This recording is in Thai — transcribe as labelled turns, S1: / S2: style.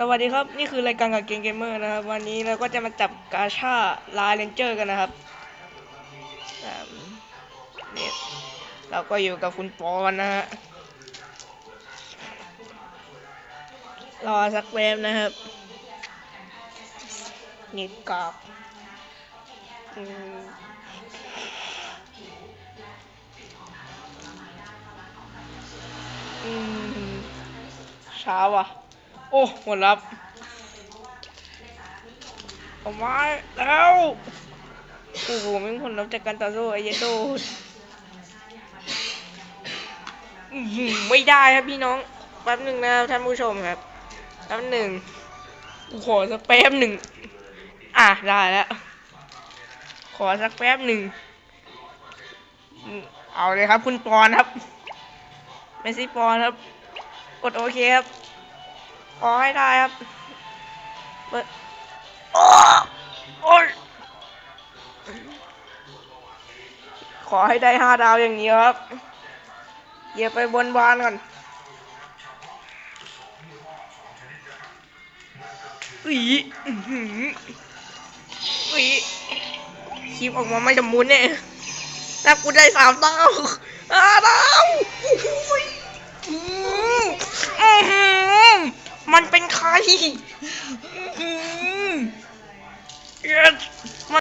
S1: สวัสดีครับ นี่คือรายการกับเกมเกมเมอร์นะครับ วันนี้เราก็จะมาจับกาชาลาเรนเจอร์กันนะครับนี่เราก็อยู่กับคุณปอนนะฮะรอสักแวบนะครับ นี่กรอบอืมอืมช้าว่ะ โอ้หมดแล้วเอาไม้แล้วโอ้โหไม่ผลลัพธ์จากการต่อสู้ไอเยโดไม่ได้ครับพี่น้องแป๊บหนึ่งนะครับท่านผู้ชมครับแป๊บหนึ่งขอสักแป๊บหนึ่งอะได้แล้วขอสักแป๊บหนึ่งเอาเลยครับคุณปอนครับเมสซี่ปอนครับกดโอเคครับ ขอให้ได้ครับเปิดโอ้โอ้ยขอให้ได้ห้าดาวอย่างนี้ครับเหยียบไปบนบานก่อนอีอื้อหืออีคลิปออกมาไม่จำมุนเนี่ยถ้ากูได้สามดาวห้าดาว 啊嘿嘿